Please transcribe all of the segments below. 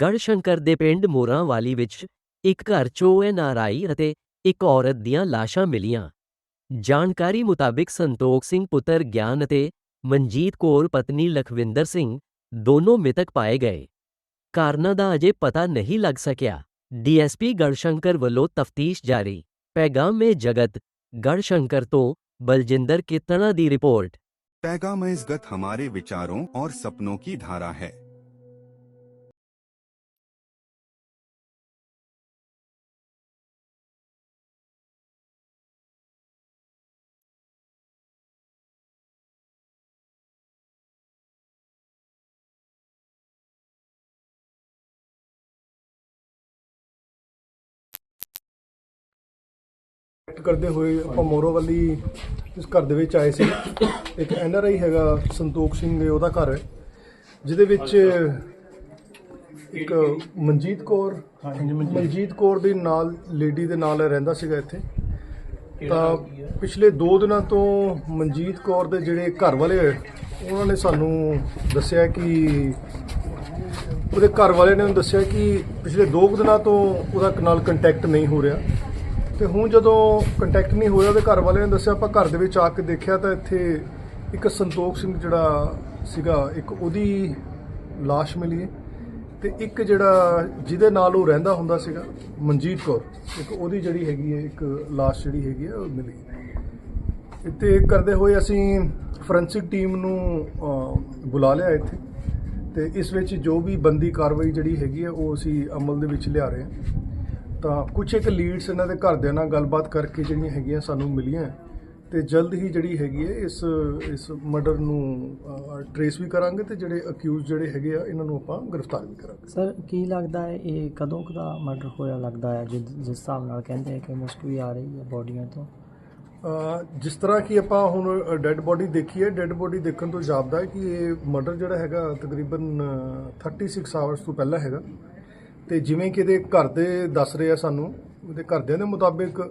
ਗੜਸ਼ੰਕਰ ਦੇ ਪਿੰਡ ਮੋਰਾਂਵਾਲੀ ਵਿੱਚ ਇੱਕ ਘਰ 'ਚੋਂ ਐਨਆਰਆਈ ਅਤੇ ਇੱਕ ਔਰਤ ਦੀਆਂ ਲਾਸ਼ਾਂ ਮਿਲੀਆਂ ਜਾਣਕਾਰੀ ਮੁਤਾਬਿਕ ਸੰਤੋਖ ਸਿੰਘ ਪੁੱਤਰ ਗਿਆਨ ਅਤੇ ਮਨਜੀਤ ਕੌਰ ਪਤਨੀ ਲਖਵਿੰਦਰ ਸਿੰਘ ਦੋਨੋਂ ਮ੍ਰਿਤਕ ਪਾਏ ਗਏ ਕਾਰਨਾਂ ਦਾ ਅਜੇ ਪਤਾ ਨਹੀਂ ਲੱਗ ਸਕਿਆ ਡੀਐਸਪੀ ਗੜਸ਼ੰਕਰ ਵੱਲੋਂ ਤਫਤੀਸ਼ ਜਾਰੀ ਪੈਗਾਮ-ਏ ਜਗਤ गढ़शंकर तो बलजिंदर कितना दी रिपोर्ट पैगाम इज़्गत हमारे विचारों और सपनों की धारा है ਐਕਟ ਕਰਦੇ ਹੋਏ ਆਪਾਂ ਮੋਰੋਵੱਲੀ ਇਸ ਘਰ ਦੇ ਵਿੱਚ ਆਏ ਸੀ। ਇੱਕ ਐਨਆਰਆਈ ਹੈਗਾ ਸੰਤੋਖ ਸਿੰਘ ਉਹਦਾ ਘਰ ਹੈ। ਜਿਹਦੇ ਵਿੱਚ ਇੱਕ ਮਨਜੀਤ ਕੌਰ ਮਨਜੀਤ। ਕੌਰ ਦੇ ਨਾਲ ਲੇਡੀ ਦੇ ਨਾਲ ਰਹਿੰਦਾ ਸੀਗਾ ਇੱਥੇ। ਤਾਂ ਪਿਛਲੇ 2 ਦਿਨਾਂ ਤੋਂ ਮਨਜੀਤ ਕੌਰ ਦੇ ਜਿਹੜੇ ਘਰ ਵਾਲੇ ਉਹਨਾਂ ਨੇ ਸਾਨੂੰ ਦੱਸਿਆ ਕਿ ਉਹਦੇ ਘਰ ਵਾਲੇ ਨੇ ਉਹਨੂੰ ਦੱਸਿਆ ਕਿ ਪਿਛਲੇ 2 ਦਿਨਾਂ ਤੋਂ ਉਹਦਾ ਨਾਲ ਕੰਟੈਕਟ ਨਹੀਂ ਹੋ ਰਿਹਾ। ਤੇ ਹੁਣ ਜਦੋਂ ਕੰਟੈਕਟ ਨਹੀਂ ਹੋਇਆ, ਉਹਦੇ ਘਰ ਵਾਲਿਆਂ ਨੇ ਦੱਸਿਆ, ਆਪਾਂ ਘਰ ਦੇ ਵਿੱਚ ਆ ਕੇ ਦੇਖਿਆ ਤਾਂ ਇੱਥੇ ਇੱਕ ਸੰਤੋਖ ਸਿੰਘ ਜਿਹੜਾ ਸੀਗਾ, ਇੱਕ ਉਹਦੀ ਲਾਸ਼ ਮਿਲੀ ਹੈ ਤੇ ਇੱਕ ਜਿਹੜਾ ਜਿਹਦੇ ਨਾਲ ਉਹ ਰਹਿੰਦਾ ਹੁੰਦਾ ਸੀਗਾ, ਮਨਜੀਤ ਕੌਰ, ਇੱਕ ਉਹਦੀ ਜਿਹੜੀ ਹੈਗੀ ਹੈ, ਇੱਕ ਲਾਸ਼ ਜਿਹੜੀ ਹੈਗੀ ਹੈ, ਉਹ ਮਿਲੀ ਇੱਥੇ ਕਰਦੇ ਹੋਏ ਅਸੀਂ ਫੋਰੈਂਸਿਕ ਟੀਮ ਨੂੰ ਬੁਲਾ ਲਿਆ ਇੱਥੇ ਤੇ ਇਸ ਵਿੱਚ ਜੋ ਵੀ ਬੰਦੀ ਕਾਰਵਾਈ ਜਿਹੜੀ ਹੈਗੀ ਹੈ, ਉਹ ਅਸੀਂ ਅਮਲ ਦੇ ਵਿੱਚ ਲਿਆ ਰਹੇ ਹਾਂ। ਤਾਂ ਕੁਝ ਇੱਕ ਲੀਡਸ ਇਹਨਾਂ ਦੇ ਘਰਦਿਆਂ ਨਾਲ ਗੱਲਬਾਤ ਕਰਕੇ ਜਿਹੜੀਆਂ ਹੈਗੀਆਂ ਸਾਨੂੰ ਮਿਲੀਆਂ ਤੇ ਜਲਦ ਹੀ ਜਿਹੜੀ ਹੈਗੀ ਹੈ ਇਸ ਇਸ ਮਰਡਰ ਨੂੰ ਟਰੇਸ ਵੀ ਕਰਾਂਗੇ ਤੇ ਜਿਹੜੇ ਅਕਿਊਜ਼ ਜਿਹੜੇ ਹੈਗੇ ਆ ਇਹਨਾਂ ਨੂੰ ਆਪਾਂ ਗ੍ਰਿਫਤਾਰ ਵੀ ਕਰਾਂਗੇ। ਸਰ ਕੀ ਲੱਗਦਾ ਹੈ ਇਹ ਕਦੋਂ ਦਾ ਮਰਡਰ ਹੋਇਆ ਲੱਗਦਾ ਹੈ? ਜਿਸ ਜਿਸ ਹਿਸਾਬ ਨਾਲ ਕਹਿੰਦੇ ਆ ਕਿ ਮੁਸ਼ਕ ਵੀ ਆ ਰਹੀ ਹੈ ਬੋਡੀਆਂ ਤੋਂ। ਜਿਸ ਤਰ੍ਹਾਂ ਕਿ ਆਪਾਂ ਹੁਣ ਡੈੱਡ ਬੋਡੀ ਦੇਖੀ ਹੈ ਡੈੱਡ ਬੋਡੀ ਦੇਖਣ ਤੋਂ ਜਾਪਦਾ ਹੈ ਕਿ ਇਹ ਮਰਡਰ ਜਿਹੜਾ ਹੈਗਾ ਤਕਰੀਬਨ ਅਹ, 36 ਆਵਰਸ ਤੋਂ ਪਹਿਲਾਂ ਹੈਗਾ। ਤੇ ਜਿਵੇਂ ਕਿ ਇਹਦੇ ਘਰ ਦੇ ਦੱਸ ਰਹੇ ਆ ਸਾਨੂੰ ਉਹਦੇ ਘਰਦਿਆਂ ਦੇ ਮੁਤਾਬਿਕ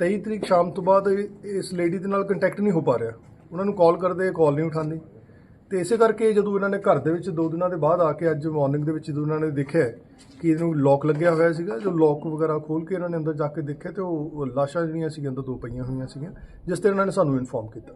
23 ਤਰੀਕ ਸ਼ਾਮ ਤੋਂ ਬਾਅਦ ਇਸ ਲੇਡੀ ਦੇ ਨਾਲ ਕੰਟੈਕਟ ਨਹੀਂ ਹੋ ਪਾ ਰਿਹਾ। ਉਹਨਾਂ ਨੂੰ ਕਾਲ ਕਰਦੇ ਕਾਲ ਨਹੀਂ ਉਠਾਉਂਦੀ। ਤੇ ਇਸੇ ਕਰਕੇ ਜਦੋਂ ਇਹਨਾਂ ਨੇ ਘਰ ਦੇ ਵਿੱਚ ਦੋ ਦਿਨਾਂ ਦੇ ਬਾਅਦ ਆ ਕੇ ਅੱਜ ਮਾਰਨਿੰਗ ਦੇ ਵਿੱਚ ਜਦੋਂ ਇਹਨਾਂ ਨੇ ਦੇਖਿਆ ਕਿ ਇਹਨੂੰ ਲੋਕ ਲੱਗਿਆ ਹੋਇਆ ਸੀਗਾ, ਜੋ ਲੋਕ ਵਗੈਰਾ ਖੋਲ ਕੇ ਇਹਨਾਂ ਨੇ ਅੰਦਰ ਜਾ ਕੇ ਦੇਖਿਆ ਤੇ ਉਹ ਲਾਸ਼ਾਂ ਜਿਹੜੀਆਂ ਸੀਗੀਆਂ, ਅੰਦਰ ਦੋ ਪਈਆਂ ਹੋਈਆਂ ਸੀਗੀਆਂ, ਜਿਸ ਤੇ ਇਹਨਾਂ ਨੇ ਸਾਨੂੰ ਇਨਫੋਰਮ ਕੀਤਾ।